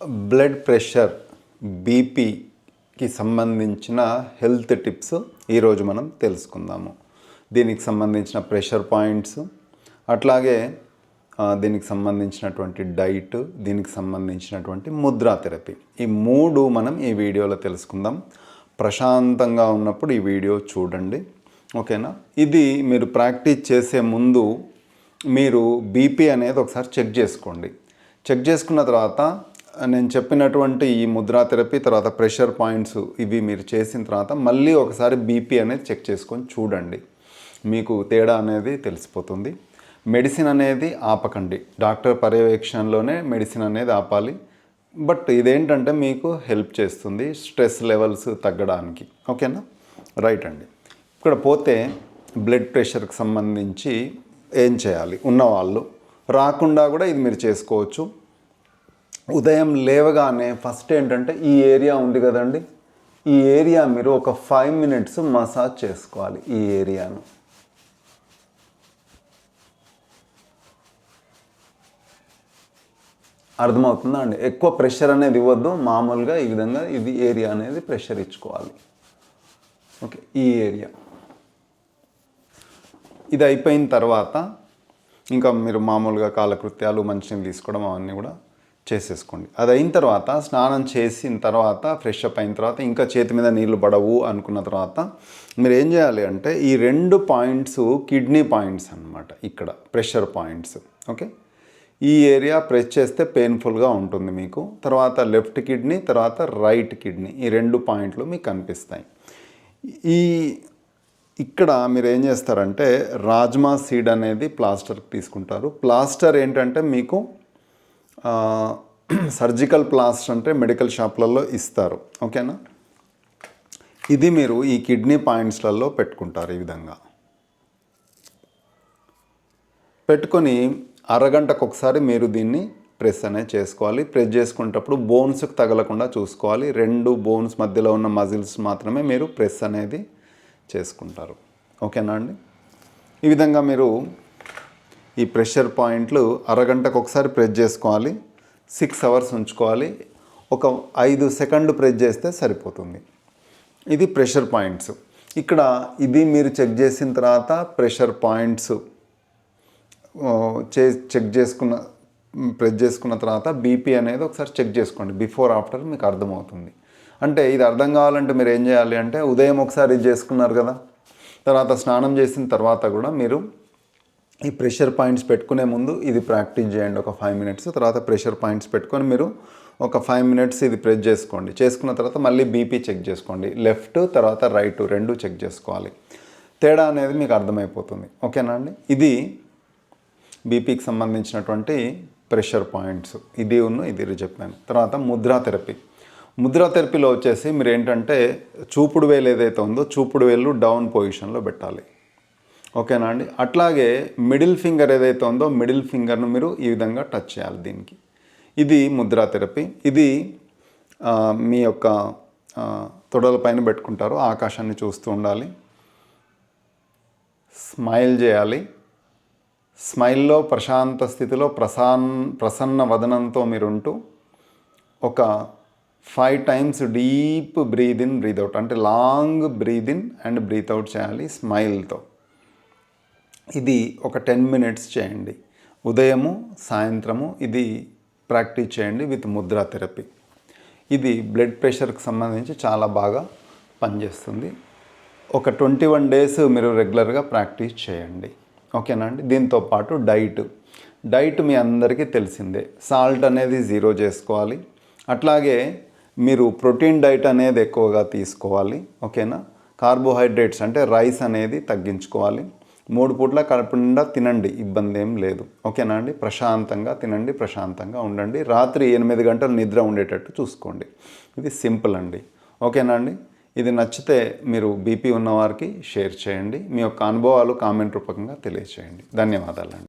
Blood pressure బీపీకి సంబంధించిన health tips ఈరోజు మనం తెలుసుకుందాము. దీనికి సంబంధించిన ప్రెషర్ పాయింట్స్ అట్లాగే దీనికి సంబంధించినటువంటి డైట్ దీనికి సంబంధించినటువంటి ముద్రా థెరపీ. ఈ మూడు మనం ఈ వీడియోలో తెలుసుకుందాం. ప్రశాంతంగా ఉన్నప్పుడు ఈ వీడియో చూడండి. ఓకేనా? ఇది మీరు ప్రాక్టీస్ చేసే ముందు మీరు బీపీ అనేది ఒకసారి చెక్ చేసుకోండి. చెక్ చేసుకున్న తర్వాత నేను చెప్పినటువంటి ఈ ముద్రా థెరపీ తర్వాత ప్రెషర్ పాయింట్స్ ఇవి మీరు చేసిన తర్వాత మళ్ళీ ఒకసారి బీపీ అనేది చెక్ చేసుకొని చూడండి. మీకు తేడా అనేది తెలిసిపోతుంది. మెడిసిన్ అనేది ఆపకండి. డాక్టర్ పర్యవేక్షణలోనే మెడిసిన్ అనేది ఆపాలి. బట్ ఇదేంటంటే మీకు హెల్ప్ చేస్తుంది స్ట్రెస్ లెవెల్స్ తగ్గడానికి. ఓకేనా? రైట్ అండి. ఇక్కడ పోతే బ్లడ్ ప్రెషర్కి సంబంధించి ఏం చేయాలి? ఉన్నవాళ్ళు. రాకుండా కూడా ఇది మీరు చేసుకోవచ్చు. ఉదయం లేవగానే ఫస్ట్ ఏంటంటే ఈ ఏరియా ఉంది కదండి. ఈ ఏరియా మీరు ఒక ఫైవ్ మినిట్స్ మసాజ్ చేసుకోవాలి ఈ ఏరియాను. అర్థమవుతుందా అండి? ఎక్కువ ప్రెషర్ అనేది ఇవ్వద్దు. మామూలుగా ఈ విధంగా ఇది ఏరియా అనేది ప్రెషర్ ఇచ్చుకోవాలి. ఓకే ఈ ఏరియా. ఇది అయిపోయిన తర్వాత ఇంకా మీరు మామూలుగా కాలకృత్యాలు మంచినీళ్ళు తీసుకోవడం అవన్నీ కూడా చేసేసుకోండి. అది అయిన తర్వాత స్నానం చేసిన తర్వాత ఫ్రెష్ అప్ అయిన తర్వాత ఇంకా చేతి మీద నీళ్ళు పడవు అనుకున్న తర్వాత మీరు ఏం చేయాలి అంటే ఈ రెండు పాయింట్స్ కిడ్నీ పాయింట్స్ అన్నమాట ఇక్కడ ప్రెషర్ పాయింట్స్ ఓకే? ఈ ఏరియా ప్రెస్ చేస్తే పెయిన్ఫుల్గా ఉంటుంది మీకు. తర్వాత లెఫ్ట్ కిడ్నీ తర్వాత రైట్ కిడ్నీ ఈ రెండు పాయింట్లు మీకు కనిపిస్తాయి. ఈ ఇక్కడ మీరు ఏం చేస్తారంటే రాజ్మా సీడ్ అనేది ప్లాస్టర్కి తీసుకుంటారు. ప్లాస్టర్ ఏంటంటే మీకు సర్జికల్ ప్లాస్ట్ అంటే మెడికల్ షాప్లలో ఇస్తారు. ఓకేనా? ఇది మీరు ఈ కిడ్నీ పాయింట్స్లలో పెట్టుకుంటారు ఈ విధంగా. పెట్టుకొని అరగంటకు ఒకసారి మీరు దీన్ని ప్రెస్ అనేది చేసుకోవాలి. ప్రెస్ చేసుకునేటప్పుడు బోన్స్కి తగలకుండా చూసుకోవాలి. రెండు బోన్స్ మధ్యలో ఉన్న మజిల్స్ మాత్రమే మీరు ప్రెస్ అనేది చేసుకుంటారు. ఓకేనా అండి? ఈ విధంగా మీరు ఈ ప్రెషర్ పాయింట్లు అరగంటకు ఒకసారి ప్రెస్ చేసుకోవాలి. సిక్స్ అవర్స్ ఉంచుకోవాలి. ఒక ఐదు సెకండ్లు ప్రెస్ చేస్తే సరిపోతుంది. ఇది ప్రెషర్ పాయింట్స్. ఇక్కడ ఇది మీరు చెక్ చేసిన తర్వాత ప్రెషర్ పాయింట్స్ చే చెక్ చేసుకున్న ప్రెస్ చేసుకున్న తర్వాత బీపీ అనేది ఒకసారి చెక్ చేసుకోండి. బిఫోర్ ఆఫ్టర్ మీకు అర్థమవుతుంది. అంటే ఇది అర్థం కావాలంటే మీరు ఏం చేయాలి అంటే ఉదయం ఒకసారి ఇది చేసుకున్నారు కదా. తర్వాత స్నానం చేసిన తర్వాత కూడా మీరు ఈ ప్రెషర్ పాయింట్స్ పెట్టుకునే ముందు ఇది ప్రాక్టీస్ చేయండి ఒక ఫైవ్ మినిట్స్ తర్వాత ప్రెషర్ పాయింట్స్ పెట్టుకొని మీరు ఒక ఫైవ్ మినిట్స్ ఇది ప్రెస్ చేసుకోండి. చేసుకున్న తర్వాత మళ్ళీ బీపీ చెక్ చేసుకోండి. లెఫ్ట్ తర్వాత రైట్ రెండు చెక్ చేసుకోవాలి. తేడా అనేది మీకు అర్థమైపోతుంది. ఓకేనా అండి? ఇది బీపీకి సంబంధించినటువంటి ప్రెషర్ పాయింట్స్. ఇది ఉన్న ఇది చెప్పాను తర్వాత ముద్రా థెరపీ. ముద్రా థెరపీలో వచ్చేసి మీరు ఏంటంటే చూపుడు వేలు ఏదైతే ఉందో చూపుడు వేలు డౌన్ పొజిషన్లో పెట్టాలి. ఓకేనా అండి? అట్లాగే మిడిల్ ఫింగర్ ఏదైతే ఉందో మిడిల్ ఫింగర్ను మీరు ఈ విధంగా టచ్ చేయాలి దీనికి. ఇది ముద్రా థెరపీ. ఇది మీ యొక్క తొడలపైన తొడల పైన పెట్టుకుంటారు. ఆకాశాన్ని చూస్తూ ఉండాలి. స్మైల్ చేయాలి. స్మైల్లో ప్రశాంత స్థితిలో ప్రసాన్ ప్రసన్న వదనంతో మీరుంటూ ఒక five times deep breathe in breathe out. అంటే long breathe in and breathe out చేయాలి స్మైల్తో. ఇది ఒక టెన్ మినిట్స్ చేయండి. ఉదయము సాయంత్రము ఇది ప్రాక్టీస్ చేయండి విత్ ముద్రా థెరపీ. ఇది బ్లడ్ ప్రెషర్కి సంబంధించి చాలా బాగా పనిచేస్తుంది. ఒక ట్వంటీ వన్ డేస్ మీరు రెగ్యులర్గా ప్రాక్టీస్ చేయండి. ఓకేనా అండి? దీంతో పాటు డైట్. డైట్ మీ అందరికీ తెలిసిందే. సాల్ట్ అనేది జీరో చేసుకోవాలి. అట్లాగే మీరు ప్రోటీన్ డైట్ అనేది ఎక్కువగా తీసుకోవాలి. ఓకేనా? కార్బోహైడ్రేట్స్ అంటే రైస్ అనేది తగ్గించుకోవాలి. మూడు పూట్ల కడుపు నిండా తినండి ఇబ్బంది ఏం లేదు. ఓకేనా అండి? ప్రశాంతంగా తినండి ప్రశాంతంగా ఉండండి. రాత్రి ఎనిమిది గంటలు నిద్ర ఉండేటట్టు చూసుకోండి. ఇది సింపుల్ అండి. ఓకేనా అండి? ఇది నచ్చితే మీరు బీపీ ఉన్నవారికి షేర్ చేయండి. మీ యొక్క అనుభవాలు కామెంట్ రూపకంగా తెలియచేయండి. ధన్యవాదాలండి.